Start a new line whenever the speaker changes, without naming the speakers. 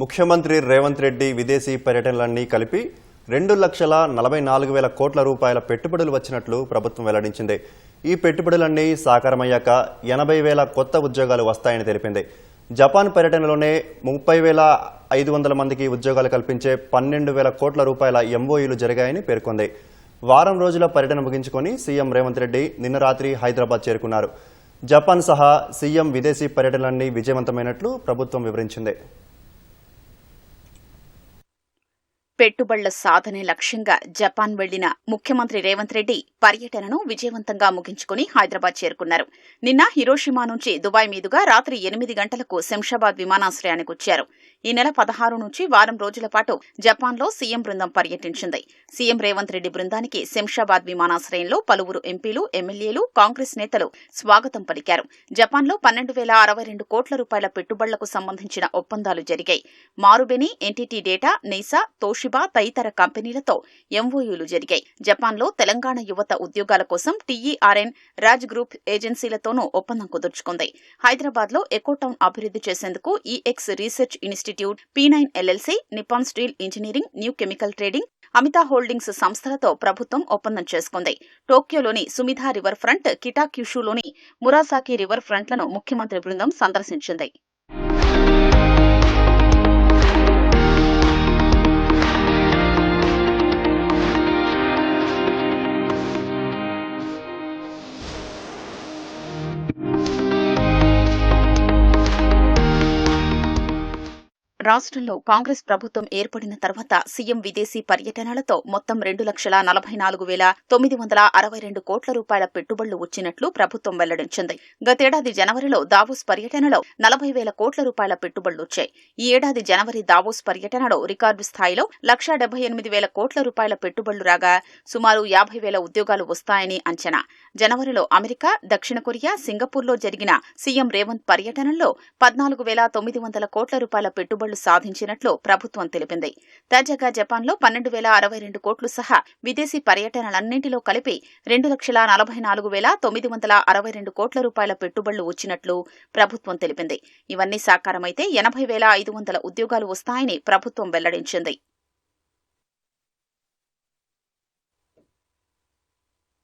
ముఖ్యమంత్రి రేవంత్ రెడ్డి విదేశీ పర్యటనలన్నీ కలిపి రెండు లక్షల నలభై నాలుగు వేల కోట్ల రూపాయల పెట్టుబడులు వచ్చినట్లు ప్రభుత్వం వెల్లడించింది. ఈ పెట్టుబడులన్నీ సాకారమయ్యాక ఎనభై వేల కొత్త ఉద్యోగాలు వస్తాయని తెలిపింది. జపాన్ పర్యటనలోనే ముప్పై వేల ఐదు వందల మందికి ఉద్యోగాలు కల్పించే పన్నెండు వేల కోట్ల రూపాయల ఎంఓయూలు జరిగాయని పేర్కొంది. వారం రోజుల పర్యటన ముగించుకొని సీఎం రేవంత్ రెడ్డి నిన్న రాత్రి హైదరాబాద్ చేరుకున్నారు. జపాన్ సహా సీఎం విదేశీ పర్యటనలన్నీ విజయవంతమైనట్లు ప్రభుత్వం వివరించింది.
పెట్టుబడుల సాధనే లక్ష్యంగా జపాన్ వెళ్ళిన ముఖ్యమంత్రి రేవంత్ రెడ్డి పర్యటనను విజయవంతంగా ముగించుకుని హైదరాబాద్ చేరుకున్నారు. నిన్న హిరోషిమా నుంచి దుబాయ్ మీదుగా రాత్రి ఎనిమిది గంటలకు శంషాబాద్ విమానాశ్రయానికి వచ్చారు ఈ నెల పదహారు నుంచి వారం రోజుల పాటు జపాన్లో సీఎం బృందం పర్యటించింది. సీఎం రేవంత్ రెడ్డి బృందానికి శంషాబాద్ విమానాశ్రయంలో పలువురు ఎంపీలు ఎమ్మెల్యేలు కాంగ్రెస్ నేతలు స్వాగతం పలికారు. జపాన్లో పన్నెండు వేల అరవై రెండు కోట్ల రూపాయల పెట్టుబడులకు సంబంధించిన ఒప్పందాలు జరిగాయి. మారుబెని ఎన్టీటీ డేటా నేసా తోషిబా తదితర కంపెనీలతో ఎంఓయూలు జరిగాయి. జపాన్లో తెలంగాణ యువత ఉద్యోగాల కోసం టీఈఆర్ఎన్ రాజ్ గ్రూప్ ఏజెన్సీలతోనూ ఒప్పందం కుదుర్చుకుంది. హైదరాబాద్లో ఎకోటౌన్ అభివృద్ధి చేసేందుకు EX research institute P nine LLC Nippon steel engineering new chemical trading Amita holdings సంస్థలతో ప్రభుత్వం ఒప్పందం చేసుకుంది. టోక్యోలోని సుమిధా రివర్ ఫ్రంట్ కిటాక్యుషులోని మురాసాకి రివర్ ఫ్రంట్లను ముఖ్యమంత్రి బృందం సందర్శించింది. రాష్ట్రంలో కాంగ్రెస్ ప్రభుత్వం ఏర్పడిన తర్వాత సీఎం విదేశీ పర్యటనలతో మొత్తం రెండు లక్షల నలభై నాలుగు వేల తొమ్మిది వందల అరవై రెండు కోట్ల రూపాయల పెట్టుబడులు వచ్చినట్లు ప్రభుత్వం వెల్లడించింది. గతేడాది జనవరిలో దావోస్ పర్యటనలో నలభై వేల కోట్ల రూపాయల పెట్టుబడులు వచ్చాయి. ఈ ఏడాది జనవరి దావోస్ పర్యటనలో రికార్డు స్థాయిలో లక్షా డెబ్బై ఎనిమిది వేల కోట్ల రూపాయల పెట్టుబడులు రాగా సుమారు యాభై వేల ఉద్యోగాలు వస్తాయని అంచనా. జనవరిలో అమెరికా దక్షిణ కొరియా సింగపూర్లో జరిగిన సీఎం రేవంత్ పర్యటనలో పద్నాలుగు వేల తొమ్మిది వందల కోట్ల రూపాయల పెట్టుబడులు సాధించినట్లు ప్రభుత్వం తెలిపింది. తాజాగా జపాన్లో పన్నెండు వేల అరవై రెండు కోట్లు సహా విదేశీ పర్యటనలన్నింటిలో కలిపి రెండు లక్షల నలభై నాలుగు వేల తొమ్మిది వందల అరవై రెండు కోట్ల రూపాయల పెట్టుబడులు వచ్చినట్లు ప్రభుత్వం తెలిపింది. ఇవన్నీ సాకారమైతే ఎనభై వేల ఐదు వందల ఉద్యోగాలు వస్తాయని ప్రభుత్వం వెల్లడించింది.